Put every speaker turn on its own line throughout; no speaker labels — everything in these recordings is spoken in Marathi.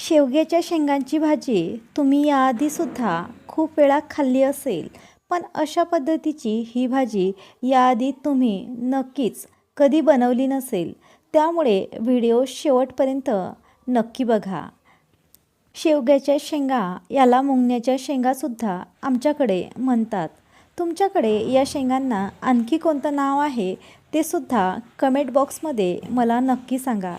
शेवग्याच्या शेंगांची भाजी तुम्ही याआधीसुद्धा खूप वेळा खाल्ली असेल पण अशा पद्धतीची ही भाजी याआधी तुम्ही नक्कीच कधी बनवली नसेल त्यामुळे व्हिडिओ शेवटपर्यंत नक्की बघा. शेवग्याच्या शेंगा याला मुंगण्याच्या शेंगासुद्धा आमच्याकडे म्हणतात. तुमच्याकडे या शेंगांना आणखी कोणतं नाव आहे ते सुद्धा कमेंट बॉक्समध्ये मला नक्की सांगा.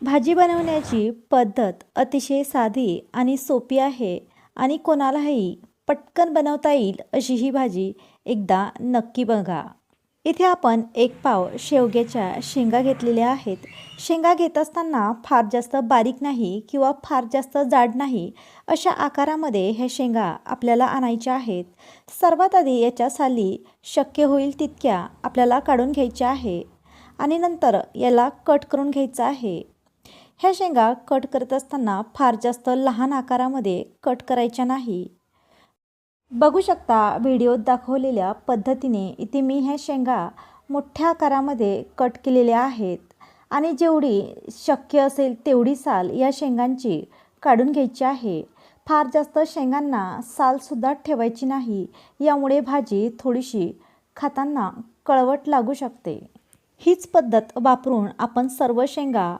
भाजी बनवण्याची पद्धत अतिशय साधी आणि सोपी आहे आणि कोणालाही पटकन बनवता येईल अशी ही भाजी एकदा नक्की बघा. इथे आपण एक पाव शेवग्याच्या शेंगा घेतलेल्या आहेत. शेंगा घेत असताना फार जास्त बारीक नाही किंवा फार जास्त जाड नाही अशा आकारामध्ये ह्या शेंगा आपल्याला आणायच्या आहेत. सर्वात आधी याच्या साली शक्य होईल तितक्या आपल्याला काढून घ्यायच्या आहे आणि नंतर याला कट करून घ्यायचं आहे. ह्या शेंगा कट करत असताना फार जास्त लहान आकारामध्ये कट करायच्या नाही. बघू शकता व्हिडिओत दाखवलेल्या पद्धतीने इथे मी ह्या शेंगा मोठ्या आकारामध्ये कट केलेल्या आहेत. आणि जेवढी शक्य असेल तेवढी साल या शेंगांची काढून घ्यायची आहे. फार जास्त शेंगांना सालसुद्धा ठेवायची नाही. यामुळे भाजी थोडीशी खाताना कळवट लागू शकते. हीच पद्धत वापरून आपण सर्व शेंगा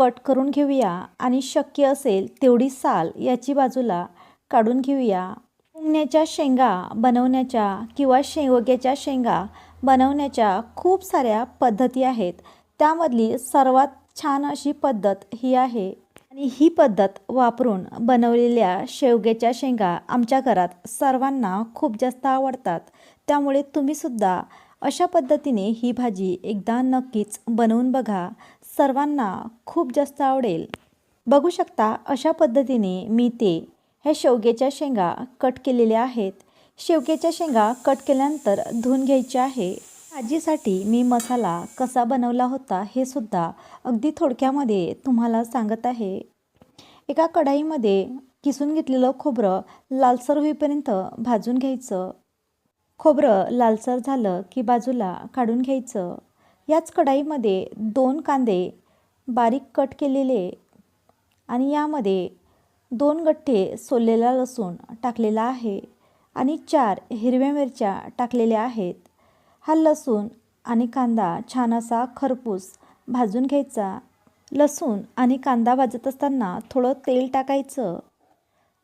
कट करून घेऊया आणि शक्य असेल तेवढी साल याची बाजूला काढून घेऊया. मुंगण्याच्या शेंगा बनवण्याच्या किंवा शेवग्याच्या शेंगा बनवण्याच्या खूप साऱ्या पद्धती आहेत. त्यामधली सर्वात छान अशी पद्धत ही आहे. आणि ही पद्धत वापरून बनवलेल्या शेवग्याच्या शेंगा आमच्या घरात सर्वांना खूप जास्त आवडतात. त्यामुळे तुम्हीसुद्धा अशा पद्धतीने ही भाजी एकदा नक्कीच बनवून बघा. सर्वांना खूप जास्त आवडेल. बघू शकता अशा पद्धतीने मी ते ह्या शेवग्याच्या शेंगा कट केलेल्या आहेत. शेवग्याच्या शेंगा कट केल्यानंतर धुवून घ्यायचे आहे. भाजीसाठी मी मसाला कसा बनवला होता हे सुद्धा अगदी थोडक्यामध्ये तुम्हाला सांगत आहे. एका कढाईमध्ये किसून घेतलेलं खोबरं लालसर होईपर्यंत भाजून घ्यायचं. खोबरं लालसर झालं की बाजूला काढून घ्यायचं. याच कढाईमध्ये दोन कांदे बारीक कट केलेले आणि यामध्ये दोन गठ्ठे सोललेला लसूण टाकलेला आहे आणि चार हिरव्या मिरच्या टाकलेल्या आहेत. हा लसूण आणि कांदा छान असा खरपूस भाजून घ्यायचा. लसूण आणि कांदा भाजत असताना थोडं तेल टाकायचं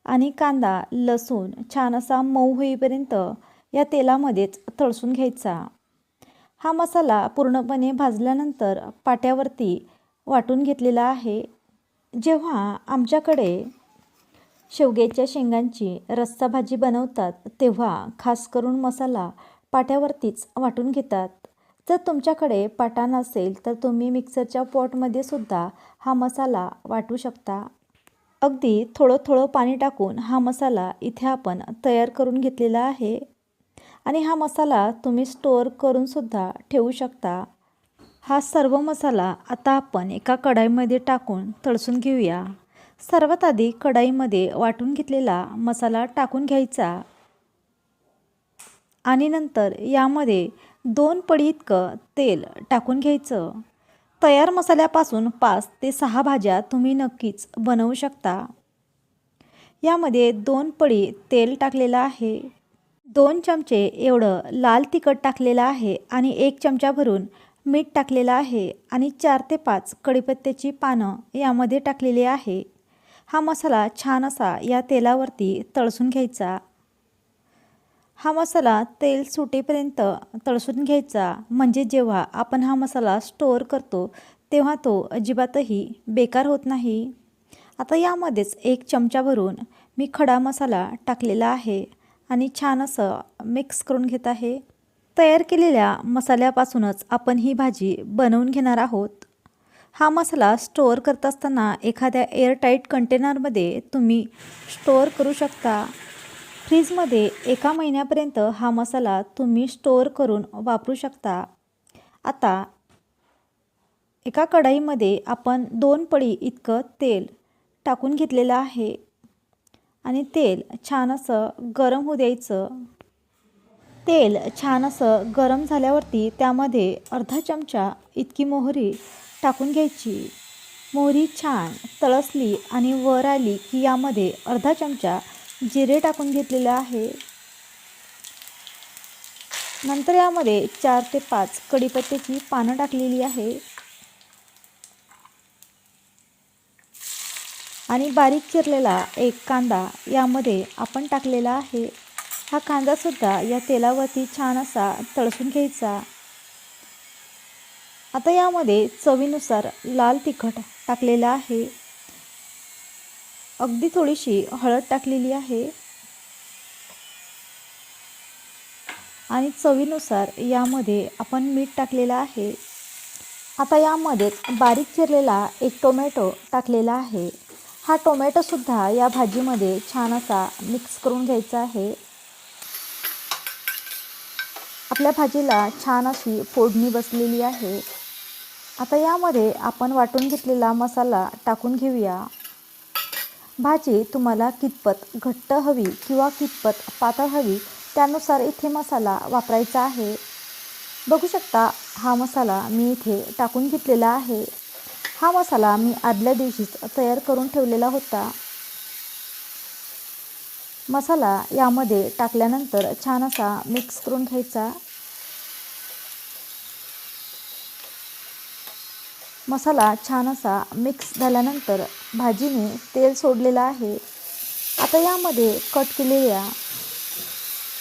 आणि कांदा लसूण छान असा मऊ होईपर्यंत या तेलामध्येच तळसून घ्यायचा. हा मसाला पूर्णपणे भाजल्यानंतर पाट्यावरती वाटून घेतलेला आहे. जेव्हा आमच्याकडे शेवग्याच्या शेंगांची रस्सा भाजी बनवतात तेव्हा खास करून मसाला पाट्यावरतीच वाटून घेतात. जर तुमच्याकडे पाटा नसेल तर तुम्ही मिक्सरच्या पॉटमध्ये सुद्धा हा मसाला वाटू शकता. अगदी थोडं थोडं पाणी टाकून हा मसाला इथे आपण तयार करून घेतलेला आहे. आणि हा मसाला तुम्ही स्टोअर करूनसुद्धा ठेवू शकता. हा सर्व मसाला आता आपण एका कढाईमध्ये टाकून तळसून घेऊया. सर्वात आधी कढाईमध्ये वाटून घेतलेला मसाला टाकून घ्यायचा. आणि नंतर यामध्ये दोन पडी इतकं तेल टाकून घ्यायचं. तयार मसाल्यापासून पाच ते सहा भाज्या तुम्ही नक्कीच बनवू शकता. यामध्ये दोन पडी तेल टाकलेलं आहे. दोन चमचे एवढं लाल तिखट टाकलेलं आहे आणि एक चमचा भरून मीठ टाकलेलं आहे आणि चार ते पाच कढीपत्त्याची पानं यामध्ये टाकलेली आहे. हा मसाला छान असा या तेलावरती तळसून घ्यायचा. हा मसाला तेल सुटेपर्यंत तळसून घ्यायचा. म्हणजे जेव्हा आपण हा मसाला स्टोअर करतो तेव्हा तो अजिबातही बेकार होत नाही. आता यामध्येच एक चमचा भरून मी खडा मसाला टाकलेला आहे. आणि छान असं मिक्स करून घेत आहे. तयार केलेल्या मसाल्यापासूनच आपण ही भाजी बनवून घेणार आहोत. हा मसाला स्टोअर करत असताना एखाद्या एअरटाईट कंटेनरमध्ये तुम्ही स्टोअर करू शकता. फ्रीजमध्ये एका महिन्यापर्यंत हा मसाला तुम्ही स्टोअर करून वापरू शकता. आता एका कढाईमध्ये आपण दोन पळी इतकं तेल टाकून घेतलेलं आहे. आणि तेल छान असं गरम होऊ द्यायचं. तेल छान असं गरम झाल्यावरती त्यामध्ये अर्धा चमचा इतकी मोहरी टाकून घ्यायची. मोहरी छान तळसली आणि वर आली की यामध्ये अर्धा चमचा जिरे टाकून घेतलेले आहे. नंतर यामध्ये चार ते पाच कडीपत्त्याची पानं टाकलेली आहे. आणि बारीक चिरलेला एक कांदा यामध्ये आपण टाकलेला आहे. हा कांदासुद्धा या तेलावरती छान असा तळसून घ्यायचा. आता यामध्ये चवीनुसार लाल तिखट टाकलेलं आहे. अगदी थोडीशी हळद टाकलेली आहे. आणि चवीनुसार यामध्ये आपण मीठ टाकलेलं आहे. आता यामध्येच बारीक चिरलेला एक टोमॅटो टाकलेला आहे. हा टोमॅटोसुद्धा या भाजीमध्ये छान असा मिक्स करून घ्यायचा आहे. आपल्या भाजीला छान अशी फोडणी बसलेली आहे. आता यामध्ये आपण वाटून घेतलेला मसाला टाकून घेऊया. भाजी तुम्हाला कितपत घट्ट हवी किंवा कितपत पातळ हवी त्यानुसार इथे मसाला वापरायचा आहे. बघू शकता हा मसाला मी इथे टाकून घेतलेला आहे. हा मसाला मी आदल्या दिवशीच तयार करून ठेवलेला होता. मसाला यामध्ये टाकल्यानंतर छान असा मिक्स करून घ्यायचा. मसाला छान असा मिक्स झाल्यानंतर भाजीने तेल सोडलेलं आहे. आता यामध्ये कट केलेल्या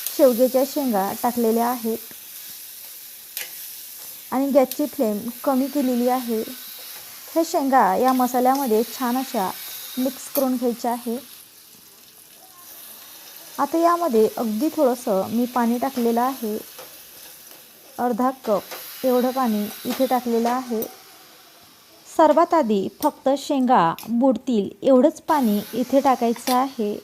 शेवग्याच्या शेंगा टाकलेल्या आहेत. आणि गॅसची फ्लेम कमी केलेली आहे. हे शेंगा या मसाल्यामध्ये छान अशा मिक्स करून घ्यायच्या आहे. आता यामध्ये अगदी थोडंसं मी पाणी टाकलेलं आहे. अर्धा कप एवढं पाणी इथे टाकलेलं आहे. सर्वात आधी फक्त शेंगा बुडतील एवढंच पाणी इथे टाकायचं आहे.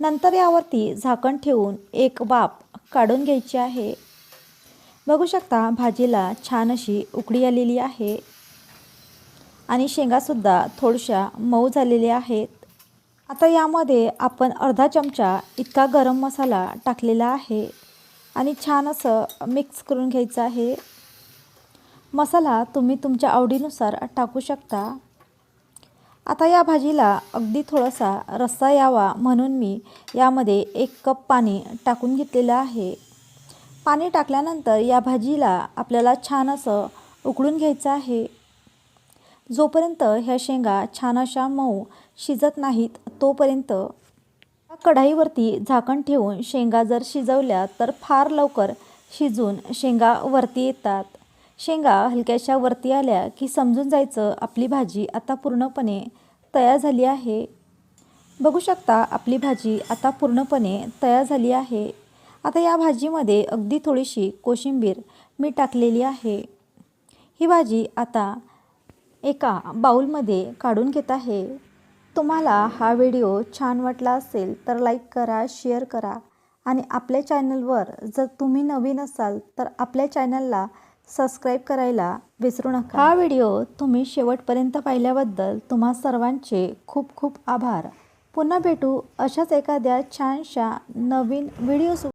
नंतर यावरती झाकण ठेवून एक वाफ काढून घ्यायची आहे. बघू शकता भाजीला छान अशी उकडी आलेली आहे. आणि शेंगासुद्धा थोडशा मऊ झालेल्या आहेत. आता यामध्ये आपण अर्धा चमचा इतका गरम मसाला टाकलेला आहे आणि छान असं मिक्स करून घ्यायचं आहे. मसाला तुम्ही तुमच्या आवडीनुसार टाकू शकता. आता या भाजीला अगदी थोडासा रस्सा यावा म्हणून मी यामध्ये एक कप पाणी टाकून घेतलेलं आहे. पाणी टाकल्यानंतर या भाजीला आपल्याला छान असं उकळून घ्यायचं आहे. जोपर्यंत ह्या शेंगा छान अशा मऊ शिजत नाहीत तोपर्यंत कढाईवरती झाकण ठेवून शेंगा जर शिजवल्या तर फार लवकर शिजून शेंगा वरती येतात. शेंगा हलक्याशा वरती आल्या की समजून जायचं आपली भाजी आता पूर्णपणे तयार झाली आहे. बघू शकता आपली भाजी आता पूर्णपणे तयार झाली आहे. आता या भाजीमध्ये अगदी थोडीशी कोशिंबीर मी टाकलेली आहे. ही भाजी आता एका बाऊलमध्ये काढून घेत आहे. तुम्हाला हा व्हिडिओ छान वाटला असेल तर लाईक करा शेअर करा आणि आपल्या चॅनलवर जर तुम्ही नवीन असाल तर आपल्या चॅनलला सबस्क्राईब करायला विसरू नका. हा व्हिडिओ तुम्ही शेवटपर्यंत पाहिल्याबद्दल तुम्हा सर्वांचे खूप खूप आभार. पुन्हा भेटू अशाच एखाद्या छानशा नवीन व्हिडिओ